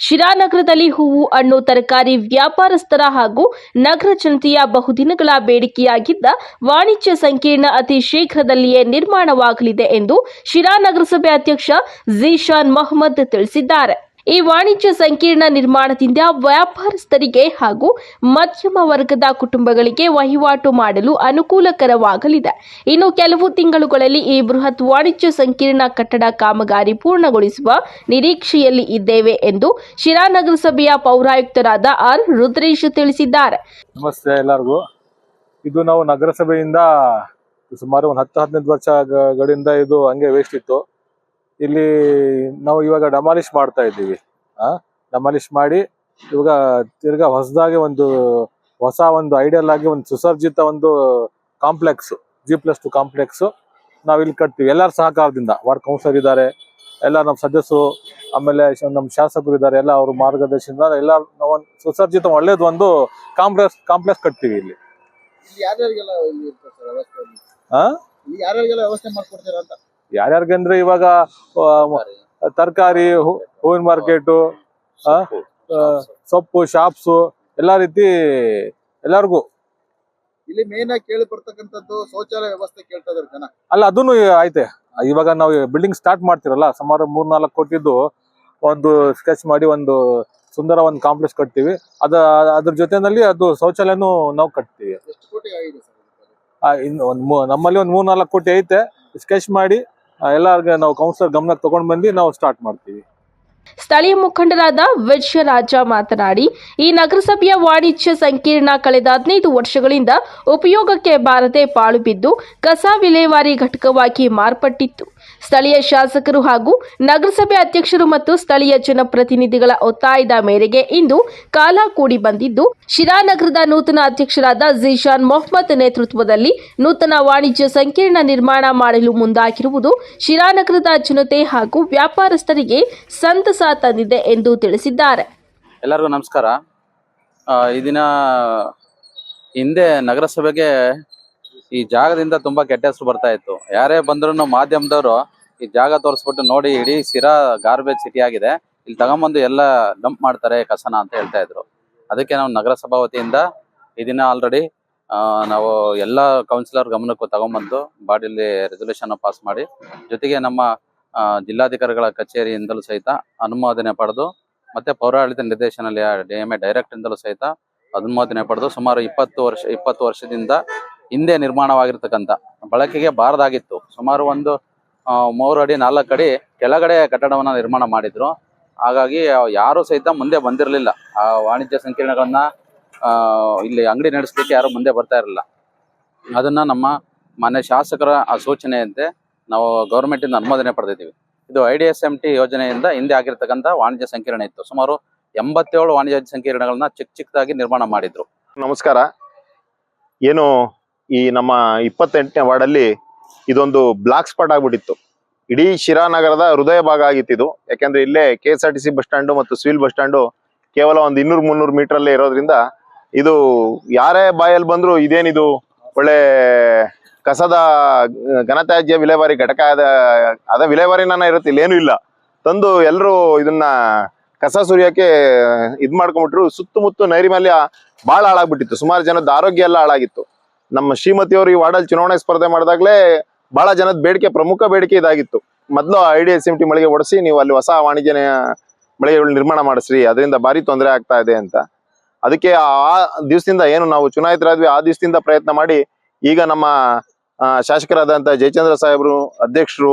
ಶಿರಾನಗರದಲ್ಲಿ ಹೂವು ಹಣ್ಣು, ತರಕಾರಿ ವ್ಯಾಪಾರಸ್ಥರ ಹಾಗೂ ನಗರ ಜನತೆಯ ಬಹುದಿನಗಳ ಬೇಡಿಕೆಯಾಗಿದ್ದ ವಾಣಿಜ್ಯ ಸಂಕೀರ್ಣ ಅತಿ ಶೀಘ್ರದಲ್ಲಿಯೇ ನಿರ್ಮಾಣವಾಗಲಿದೆ ಎಂದು ಶಿರಾ ನಗರಸಭೆ ಅಧ್ಯಕ್ಷ ಝೀಶಾನ್ ಮೊಹಮ್ಮದ್ ತಿಳಿಸಿದ್ದಾರೆ. ಈ ವಾಣಿಜ್ಯ ಸಂಕೀರ್ಣ ನಿರ್ಮಾಣದಿಂದ ವ್ಯಾಪಾರಸ್ಥರಿಗೆ ಹಾಗೂ ಮಧ್ಯಮ ವರ್ಗದ ಕುಟುಂಬಗಳಿಗೆ ವಹಿವಾಟು ಮಾಡಲು ಅನುಕೂಲಕರವಾಗಲಿದೆ. ಇನ್ನು ಕೆಲವು ತಿಂಗಳುಗಳಲ್ಲಿ ಈ ಬೃಹತ್ ವಾಣಿಜ್ಯ ಸಂಕೀರ್ಣ ಕಟ್ಟಡ ಕಾಮಗಾರಿ ಪೂರ್ಣಗೊಳಿಸುವ ನಿರೀಕ್ಷೆಯಲ್ಲಿ ಇದ್ದೇವೆ ಎಂದು ಶಿರಾ ನಗರಸಭೆಯ ಪೌರಾಯುಕ್ತರಾದ ಆರ್ ರುದ್ರೇಶ್ ತಿಳಿಸಿದ್ದಾರೆ. ನಮಸ್ತೆ ಎಲ್ಲರಿಗೂ. ಇದು ನಾವು ನಗರಸಭೆಯಿಂದ ಸುಮಾರು ಒಂದು ಹತ್ತು ಹದಿನೈದು ವರ್ಷಗಳಿಂದ ಇದು ಹಂಗೆ ವೇಸ್ಟ್ ಇತ್ತು. ಇಲ್ಲಿ ನಾವು ಇವಾಗ ಡಮಾಲಿಷ್ ಮಾಡ್ತಾ ಇದ್ದೀವಿ. ಆ ಡಮಾಲಿಷ್ ಮಾಡಿ ಇವಾಗ ತಿರ್ಗಾ ಹೊಸದಾಗಿ ಒಂದು ಹೊಸ ಒಂದು ಐಡಿಯಲ್ ಆಗಿ ಒಂದು ಸುಸರ್ಜಿತ ಒಂದು complex G plus two complex ನಾವು ಇಲ್ಲಿ ಕಟ್ತೀವಿ. ಎಲ್ಲರ ಸಹಕಾರದಿಂದ. ವಾರ್ಡ್ ಕೌನ್ಸಿಲರ್ ಇದ್ದಾರೆ ಎಲ್ಲ ನಮ್ಮ ಸದಸ್ಯರು ಆಮೇಲೆ ನಮ್ಮ ಶಾಸಕರು ಇದ್ದಾರೆ ಎಲ್ಲ ಅವ್ರ ಮಾರ್ಗದರ್ಶನದಿಂದ ಎಲ್ಲ ನಾವು ಒಂದು ಸುಸರ್ಜಿತ ಒಳ್ಳೇದು ಒಂದು ಕಾಂಪ್ಲೆಕ್ಸ್ ಕಾಂಪ್ಲೆಕ್ಸ್ ಕಟ್ತೀವಿ ಇಲ್ಲಿ. ಯಾರ್ಯಾರಿಗೆಲ್ಲ ವ್ಯವಸ್ಥೆ? ಇಲ್ಲಿ? ಆ? ಇಲ್ಲಿ ಯಾರ್ಯಾರಿಗೆಲ್ಲ ವ್ಯವಸ್ಥೆ ಮಾಡ್ಕೊಡ್ತೀರಾ ಅಂತ? ಯಾರ್ಯಾರಿಗಂದ್ರೆ ಇವಾಗ ತರಕಾರಿ ಹೂವಿನ ಮಾರ್ಕೆಟು ಸೊಪ್ಪು ಶಾಪ್ಸ್ ಎಲ್ಲಾ ರೀತಿ ಎಲ್ಲಾರ್ಗು. ಇಲ್ಲಿ ಮೇನ್ ಆಗಿ ಕೇಳಿ ಬರ್ತಕ್ಕಂಥದ್ದು ಶೌಚಾಲಯ ವ್ಯವಸ್ಥೆ ಕೇಳ್ತಾ ಇದಾರೆ ಜನ. ಅಲ್ಲ ಅದನ್ನು ಐತೆ ಇವಾಗ ನಾವು ಬಿಲ್ಡಿಂಗ್ ಸ್ಟಾರ್ಟ್ ಮಾಡ್ತಿರಲ್ಲ ಸುಮಾರು ಮೂರ್ ನಾಲ್ಕು ಕೋಟಿದ್ದು ಒಂದು ಸ್ಕೆಚ್ ಮಾಡಿ ಒಂದು ಸುಂದರ ಒಂದು ಕಾಂಪ್ಲೆಕ್ಸ್ ಕಟ್ತೀವಿ. ಅದ ಅದ್ರ ಜೊತೆನಲ್ಲಿ ಅದು ಶೌಚಾಲಯನೂ ನಾವು ಕಟ್ತೀವಿ. ಎಷ್ಟು ಕೋಟಿ ಆಗಿದೆ ಸರ್? ಆ, ಇನ್ನು ಒಂದು ಮೂ- ನಮ್ಮಲ್ಲಿ ಒಂದು ಮೂರ್ ನಾಲ್ಕು ಕೋಟಿ ಐತೆ. ಸ್ಕೆಚ್ ಮಾಡಿ ಎಲ್ಲಾರ್ಗೆ ನಾವು ಕೌನ್ಸಿಲರ್ ಗಮನಕ್ಕೆ ತಗೊಂಡ್ ಬಂದು ನಾವು ಸ್ಟಾರ್ಟ್ ಮಾಡ್ತೀವಿ. ಸ್ಥಳೀಯ ಮುಖಂಡರಾದ ವಿಜಯರಾಜ ಮಾತನಾಡಿ, ಈ ನಗರಸಭೆಯ ವಾಣಿಜ್ಯ ಸಂಕೀರ್ಣ ಕಳೆದ ಹದಿನೈದು ವರ್ಷಗಳಿಂದ ಉಪಯೋಗಕ್ಕೆ ಬಾರದೆ ಪಾಳು ಬಿದ್ದು ಕಸ ವಿಲೇವಾರಿ ಘಟಕವಾಗಿ ಮಾರ್ಪಟ್ಟಿತ್ತು. ಸ್ಥಳೀಯ ಶಾಸಕರು ಹಾಗೂ ನಗರಸಭೆ ಅಧ್ಯಕ್ಷರು ಮತ್ತು ಸ್ಥಳೀಯ ಜನಪ್ರತಿನಿಧಿಗಳ ಒತ್ತಾಯದ ಮೇರೆಗೆ ಇಂದು ಕಾಲ ಕೂಡಿ ಬಂದಿದ್ದು, ಶಿರಾನಗರದ ನೂತನ ಅಧ್ಯಕ್ಷರಾದ ಝೀಶಾನ್ ಮೊಹಮ್ಮದ್ ನೇತೃತ್ವದಲ್ಲಿ ನೂತನ ವಾಣಿಜ್ಯ ಸಂಕೀರ್ಣ ನಿರ್ಮಾಣ ಮಾಡಲು ಮುಂದಾಗಿರುವುದು ಶಿರಾನಗರದ ಜನತೆ ಹಾಗೂ ವ್ಯಾಪಾರಸ್ಥರಿಗೆ ಸಂತಸ ತಂದಿದೆ ಎಂದು ತಿಳಿಸಿದ್ದಾರೆ. ಎಲ್ಲರಿಗೂ ನಮಸ್ಕಾರ. ಈ ದಿನ ಹಿಂದೆ ನಗರಸಭೆಗೆ ಈ ಜಾಗದಿಂದ ತುಂಬಾ ಕೆಟ್ಟ ಹೆಸರು ಬರ್ತಾ ಇತ್ತು. ಯಾರೇ ಬಂದ್ರು ಮಾಧ್ಯಮದವರು ಈ ಜಾಗ ತೋರಿಸ್ಬಿಟ್ಟು ನೋಡಿ ಇಡೀ ಸಿರಾ ಗಾರ್ಬೇಜ್ ಸಿಟಿ ಆಗಿದೆ. ಇಲ್ಲಿ ತಗೊಂಬಂದು ಎಲ್ಲ ಡಂಪ್ ಮಾಡ್ತಾರೆ ಕಸನ ಅಂತ ಹೇಳ್ತಾ ಇದ್ರು. ಅದಕ್ಕೆ ನಾವು ನಗರಸಭಾ ವತಿಯಿಂದ ಈ ದಿನ ಆಲ್ರೆಡಿ ನಾವು ಎಲ್ಲ ಕೌನ್ಸಿಲರ್ ಗಮನಕ್ಕೂ ತಗೊಂಬಂದು ಬಾಡಿಲಿ ರೆಸೊಲ್ಯೂಷನ್ ಪಾಸ್ ಮಾಡಿ, ಜೊತೆಗೆ ನಮ್ಮ ಜಿಲ್ಲಾಧಿಕಾರಿಗಳ ಕಚೇರಿಯಿಂದಲೂ ಸಹಿತ ಅನುಮೋದನೆ ಪಡೆದು, ಮತ್ತೆ ಪೌರಾಡಳಿತ ನಿರ್ದೇಶನಾಲಯ ಡಿ ಎಂ ಎ ಡೈರೆಕ್ಟ್ ಇಂದಲೂ ಸಹಿತ ಅನುಮೋದನೆ ಪಡೆದು ಸುಮಾರು ಇಪ್ಪತ್ತು ವರ್ಷ, ಇಪ್ಪತ್ತು ವರ್ಷದಿಂದ ಹಿಂದೆ ನಿರ್ಮಾಣವಾಗಿರ್ತಕ್ಕಂಥ ಬಳಕೆಗೆ ಬಾರದಾಗಿತ್ತು. ಸುಮಾರು ಒಂದು ಮೂರು ಅಡಿ, ನಾಲ್ಕು ಅಡಿ ಕೆಳಗಡೆ ಕಟ್ಟಡವನ್ನ ನಿರ್ಮಾಣ ಮಾಡಿದ್ರು. ಹಾಗಾಗಿ ಯಾರು ಸಹಿತ ಮುಂದೆ ಬಂದಿರಲಿಲ್ಲ. ಆ, ವಾಣಿಜ್ಯ ಸಂಕೀರ್ಣಗಳನ್ನ ಇಲ್ಲಿ ಅಂಗಡಿ ನಡೆಸಲಿಕ್ಕೆ ಯಾರು ಮುಂದೆ ಬರ್ತಾ ಇರಲಿಲ್ಲ. ಅದನ್ನ ನಮ್ಮ ಮಾನ್ಯ ಶಾಸಕರ, ಆ, ಸೂಚನೆಯಂತೆ ನಾವು ಗೌರ್ಮೆಂಟ್ ಇಂದ ಅನುಮೋದನೆ ಪಡೆದಿದ್ದೀವಿ. ಇದು I D S M T ಯೋಜನೆಯಿಂದ ಹಿಂದೆ ಆಗಿರ್ತಕ್ಕಂಥ ವಾಣಿಜ್ಯ ಸಂಕೀರ್ಣ ಇತ್ತು. ಸುಮಾರು ಎಂಬತ್ತೇಳು ವಾಣಿಜ್ಯ ಸಂಕೀರ್ಣಗಳನ್ನ ಚಿಕ್ಕ ಚಿಕ್ಕದಾಗಿ ನಿರ್ಮಾಣ ಮಾಡಿದ್ರು. ನಮಸ್ಕಾರ. ಏನು ಈ ನಮ್ಮ ಇಪ್ಪತ್ತೆಂಟನೇ ವಾರ್ಡಲ್ಲಿ ಇದೊಂದು ಬ್ಲಾಕ್ ಸ್ಪಾಟ್ ಆಗ್ಬಿಟ್ಟಿತ್ತು. ಇಡೀ ಶಿರಾನಗರದ ಹೃದಯ ಭಾಗ ಆಗಿತ್ತು ಇದು. ಯಾಕೆಂದ್ರೆ ಇಲ್ಲೇ K S R T C bus stand ಮತ್ತು ಸಿವಿಲ್ ಬಸ್ ಸ್ಟ್ಯಾಂಡು ಕೇವಲ ಒಂದು ಇನ್ನೂರು ಮುನ್ನೂರು ಮೀಟರ್ ಅಲ್ಲೇ ಇರೋದ್ರಿಂದ ಇದು ಯಾರೇ ಬಾಯಲ್ಲಿ ಬಂದ್ರು ಇದೇನಿದು ಒಳ್ಳೆ ಕಸದ ಘನತ್ಯಾಜ್ಯ ವಿಲೇವಾರಿ ಘಟಕ ಅದ ಅದ ವಿಲೇವಾರಿನ ಇರುತ್ತೆ. ಇಲ್ಲೇನು ಇಲ್ಲ. ತಂದು ಎಲ್ಲರೂ ಇದನ್ನ ಕಸ ಸುರಿಯಕ್ಕೆ ಇದ್ ಮಾಡ್ಕೊಂಡ್ಬಿಟ್ರು. ಸುತ್ತಮುತ್ತ ನೈರ್ಮಲ್ಯ ಬಹಳ ಹಾಳಾಗ್ಬಿಟ್ಟಿತ್ತು. ಸುಮಾರು ಜನದ ಆರೋಗ್ಯ ಎಲ್ಲ ಹಾಳಾಗಿತ್ತು. ನಮ್ಮ ಶ್ರೀಮತಿಯವರು ಈ ವಾರ್ಡಲ್ಲಿ ಚುನಾವಣೆ ಸ್ಪರ್ಧೆ ಮಾಡಿದಾಗಲೇ ಬಹಳ ಜನದ ಬೇಡಿಕೆ ಪ್ರಮುಖ ಬೇಡಿಕೆ ಇದಾಗಿತ್ತು. ಮೊದಲು I D S M T ಮಳಿಗೆ ಓಡಿಸಿ ನೀವು ಅಲ್ಲಿ ಹೊಸ ವಾಣಿಜ್ಯ ಮಳಿಗೆಗಳು ನಿರ್ಮಾಣ ಮಾಡಿಸ್ರಿ ಅದರಿಂದ ಭಾರಿ ತೊಂದರೆ ಆಗ್ತಾ ಇದೆ ಅಂತ. ಅದಕ್ಕೆ ಆ ದಿವಸದಿಂದ ಏನು ನಾವು ಚುನಾಯಿತರಾದ್ವಿ ಆ ದಿವಸದಿಂದ ಪ್ರಯತ್ನ ಮಾಡಿ ಈಗ ನಮ್ಮ ಆ, ಶಾಸಕರಾದಂತ ಜಯಚಂದ್ರ ಸಾಹೇಬರು ಅಧ್ಯಕ್ಷರು